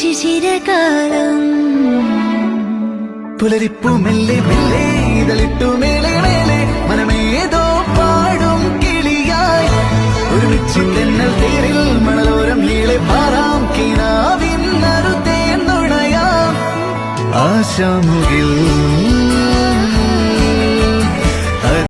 ശിശിരകാലം. പുലരിപ്പു മെല്ലെ മെല്ലെ ഇതളിട്ടു മേലെ മേലെ മനമേതോ പാടും കിളിയായി. ഒരുമിച്ച് തെന്നൽ തേരിൽ മണലോരം നീളെ പാറാം കിനാവിൻ നറുതേ നുണയാം. ആശാമുകിൽ